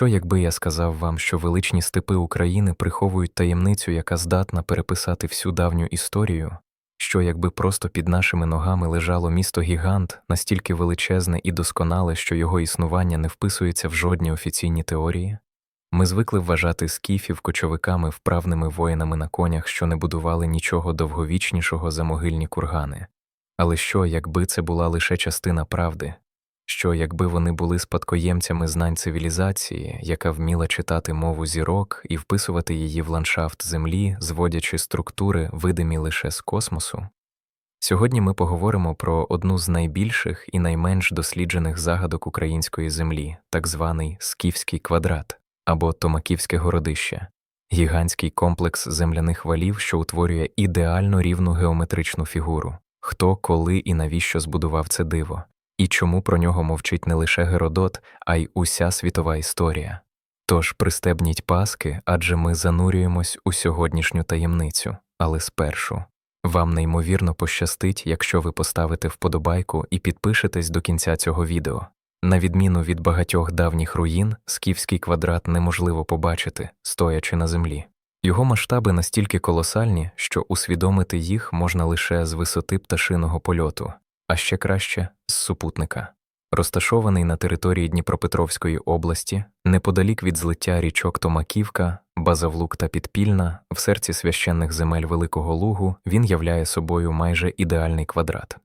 Що, якби я сказав вам, що величні степи України приховують таємницю, яка здатна переписати всю давню історію? Що, якби просто під нашими ногами лежало місто гігант, настільки величезне і досконале, що його існування не вписується в жодні офіційні теорії? Ми звикли вважати скіфів кочовиками вправними воїнами на конях, що не будували нічого довговічнішого за могильні кургани. Але що, якби це була лише частина правди? Що, якби вони були спадкоємцями знань цивілізації, яка вміла читати мову зірок і вписувати її в ландшафт Землі, зводячи структури, видимі лише з космосу? Сьогодні ми поговоримо про одну з найбільших і найменш досліджених загадок української землі, так званий Скіфський квадрат або Томаківське городище, гігантський комплекс земляних валів, що утворює ідеально рівну геометричну фігуру. Хто, коли і навіщо збудував це диво? І чому про нього мовчить не лише Геродот, а й уся світова історія? Тож пристебніть паски, адже ми занурюємось у сьогоднішню таємницю, але спершу. Вам неймовірно пощастить, якщо ви поставите вподобайку і підпишетесь до кінця цього відео. На відміну від багатьох давніх руїн, скіфський квадрат неможливо побачити, стоячи на землі. Його масштаби настільки колосальні, що усвідомити їх можна лише з висоти пташиного польоту, а ще краще з супутника. Розташований на території Дніпропетровської області, неподалік від злиття річок Томаківка, Базавлук та Підпільна, в серці священних земель Великого Лугу, він являє собою майже ідеальний квадрат.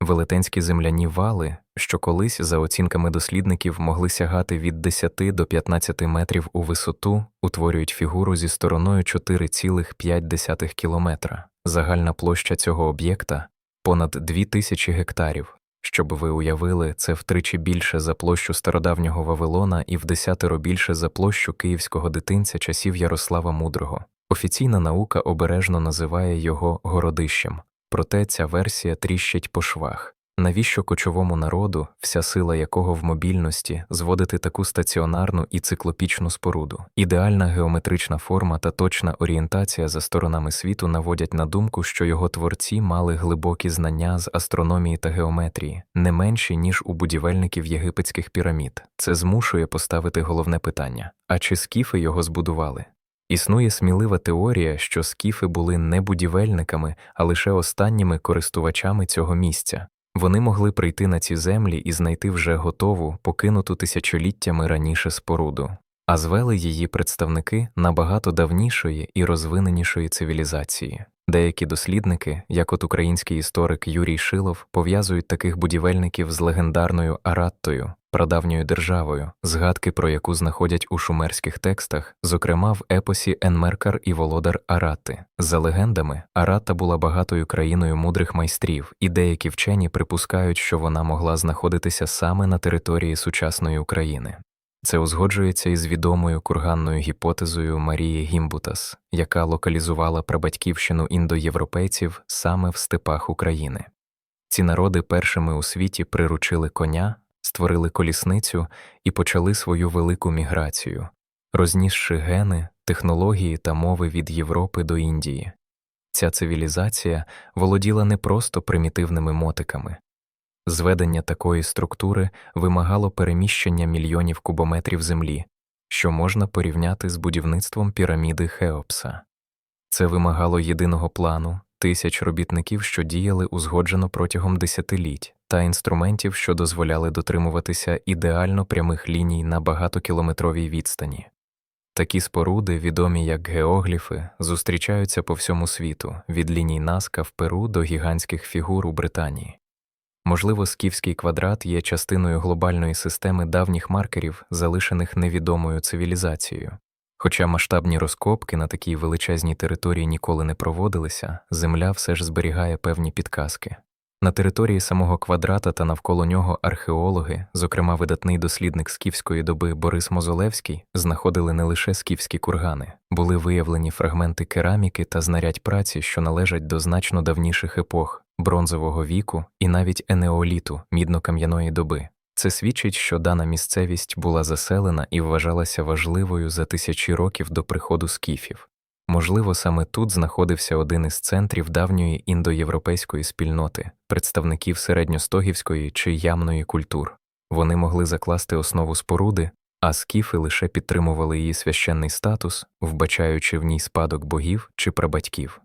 Велетенські земляні вали, що колись, за оцінками дослідників, могли сягати від 10 до 15 метрів у висоту, утворюють фігуру зі стороною 4,5 кілометра. Загальна площа цього об'єкта понад 2000 гектарів. Щоб ви уявили, це втричі більше за площу стародавнього Вавилона і в десятеро більше за площу київського дитинця часів Ярослава Мудрого. Офіційна наука обережно називає його городищем. Проте ця версія тріщить по швах. Навіщо кочовому народу, вся сила якого в мобільності, зводити таку стаціонарну і циклопічну споруду? Ідеальна геометрична форма та точна орієнтація за сторонами світу наводять на думку, що його творці мали глибокі знання з астрономії та геометрії, не менші, ніж у будівельників єгипетських пірамід. Це змушує поставити головне питання: а чи скіфи його збудували? Існує смілива теорія, що скіфи були не будівельниками, а лише останніми користувачами цього місця. Вони могли прийти на ці землі і знайти вже готову, покинуту тисячоліттями раніше споруду, а звели її представники набагато давнішої і розвиненішої цивілізації. Деякі дослідники, як от український історик Юрій Шилов, пов'язують таких будівельників з легендарною Араттою, прадавньою державою, згадки про яку знаходять у шумерських текстах, зокрема в епосі Енмеркар і Володар Арати. За легендами, Арата була багатою країною мудрих майстрів, і деякі вчені припускають, що вона могла знаходитися саме на території сучасної України. Це узгоджується із відомою курганною гіпотезою Марії Гімбутас, яка локалізувала прабатьківщину індоєвропейців саме в степах України. Ці народи першими у світі приручили коня, створили колісницю і почали свою велику міграцію, рознісши гени, технології та мови від Європи до Індії. Ця цивілізація володіла не просто примітивними мотиками. Зведення такої структури вимагало переміщення мільйонів кубометрів землі, що можна порівняти з будівництвом піраміди Хеопса. Це вимагало єдиного плану, тисяч робітників, що діяли узгоджено протягом десятиліть, та інструментів, що дозволяли дотримуватися ідеально прямих ліній на багатокілометровій відстані. Такі споруди, відомі як геогліфи, зустрічаються по всьому світу від ліній Наска в Перу до гігантських фігур у Британії. Можливо, скіфський квадрат є частиною глобальної системи давніх маркерів, залишених невідомою цивілізацією. Хоча масштабні розкопки на такій величезній території ніколи не проводилися, Земля все ж зберігає певні підказки. На території самого квадрата та навколо нього археологи, зокрема видатний дослідник скіфської доби Борис Мозолевський, знаходили не лише скіфські кургани, були виявлені фрагменти кераміки та знарядь праці, що належать до значно давніших епох бронзового віку і навіть енеоліту мідно-кам'яної доби. Це свідчить, що дана місцевість була заселена і вважалася важливою за тисячі років до приходу скіфів. Можливо, саме тут знаходився один із центрів давньої індоєвропейської спільноти, представників середньостогівської чи ямної культур. Вони могли закласти основу споруди, а скіфи лише підтримували її священний статус, вбачаючи в ній спадок богів чи прабатьків.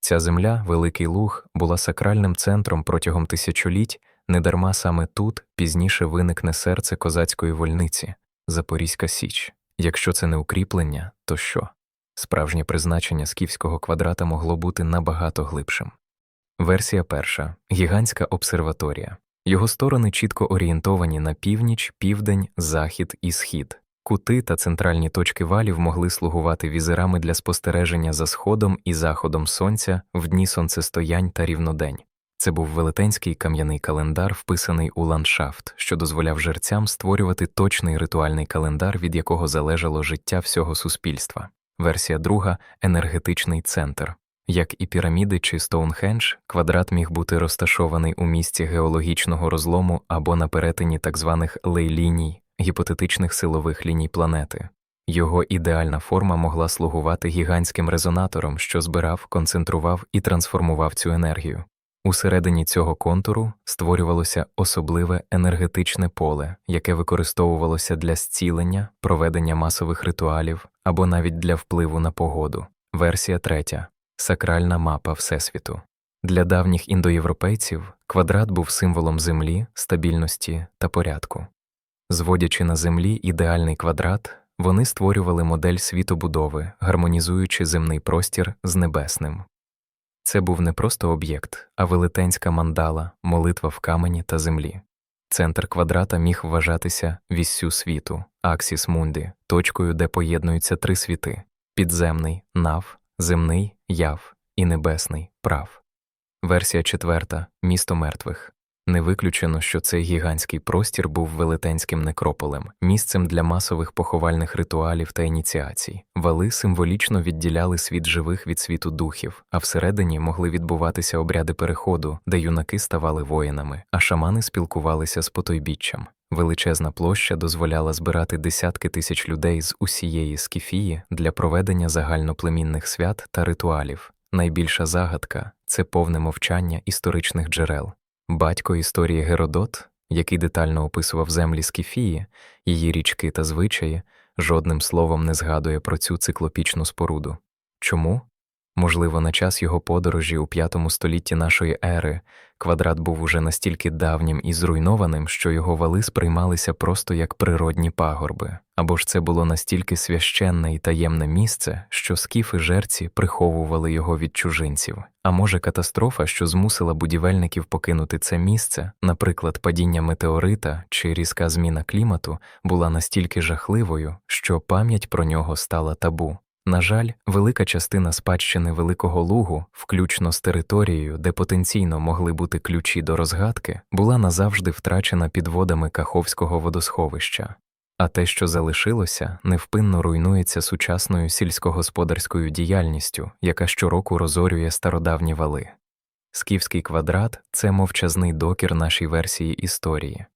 Ця земля, Великий Луг, була сакральним центром протягом тисячоліть, недарма саме тут пізніше виникне серце козацької вольниці Запорізька Січ. Якщо це не укріплення, то що? Справжнє призначення скіфського квадрата могло бути набагато глибшим. Версія перша гігантська обсерваторія. Його сторони чітко орієнтовані на північ, південь, захід і схід. Кути та центральні точки валів могли слугувати візирами для спостереження за сходом і заходом сонця в дні сонцестоянь та рівнодень. Це був велетенський кам'яний календар, вписаний у ландшафт, що дозволяв жерцям створювати точний ритуальний календар, від якого залежало життя всього суспільства. Версія друга енергетичний центр. Як і піраміди чи Стоунхендж, квадрат міг бути розташований у місці геологічного розлому або на перетині так званих лей-ліній, гіпотетичних силових ліній планети. Його ідеальна форма могла слугувати гігантським резонатором, що збирав, концентрував і трансформував цю енергію. Усередині цього контуру створювалося особливе енергетичне поле, яке використовувалося для зцілення, проведення масових ритуалів або навіть для впливу на погоду. Версія третя сакральна мапа Всесвіту. Для давніх індоєвропейців квадрат був символом землі, стабільності та порядку. Зводячи на землі ідеальний квадрат, вони створювали модель світобудови, гармонізуючи земний простір з небесним. Це був не просто об'єкт, а велетенська мандала, молитва в камені та землі. Центр квадрата міг вважатися віссю світу, аксіс мунді, точкою, де поєднуються три світи підземний нав, земний яв і небесний прав. Версія четверта місто мертвих. Не виключено, що цей гігантський простір був велетенським некрополем, місцем для масових поховальних ритуалів та ініціацій. Вали символічно відділяли світ живих від світу духів, а всередині могли відбуватися обряди переходу, де юнаки ставали воїнами, а шамани спілкувалися з потойбіччям. Величезна площа дозволяла збирати десятки тисяч людей з усієї скіфії для проведення загальноплемінних свят та ритуалів. Найбільша загадка це повне мовчання історичних джерел. Батько історії Геродот, який детально описував землі Скіфії, її річки та звичаї, жодним словом не згадує про цю циклопічну споруду. Чому? Можливо, на час його подорожі у п'ятому столітті нашої ери квадрат був уже настільки давнім і зруйнованим, що його вали сприймалися просто як природні пагорби, або ж це було настільки священне і таємне місце, що скіфи жерці приховували його від чужинців. А може, катастрофа, що змусила будівельників покинути це місце, наприклад, падіння метеорита чи різка зміна клімату, була настільки жахливою, що пам'ять про нього стала табу. На жаль, велика частина спадщини Великого Лугу, включно з територією, де потенційно могли бути ключі до розгадки, була назавжди втрачена під водами Каховського водосховища, а те, що залишилося, невпинно руйнується сучасною сільськогосподарською діяльністю, яка щороку розорює стародавні вали. Скіфський квадрат це мовчазний докір нашій версії історії.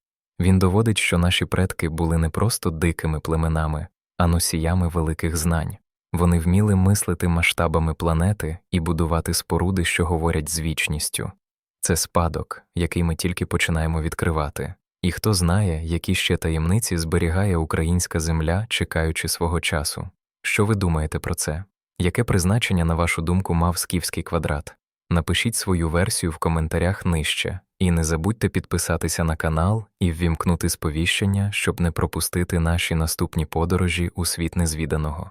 Він доводить, що наші предки були не просто дикими племенами, а носіями великих знань. Вони вміли мислити масштабами планети і будувати споруди, що говорять з вічністю. Це спадок, який ми тільки починаємо відкривати. І хто знає, які ще таємниці зберігає українська земля, чекаючи свого часу. Що ви думаєте про це? Яке призначення, на вашу думку, мав скіфський квадрат? Напишіть свою версію в коментарях нижче, і не забудьте підписатися на канал і ввімкнути сповіщення, щоб не пропустити наші наступні подорожі у світ незвіданого.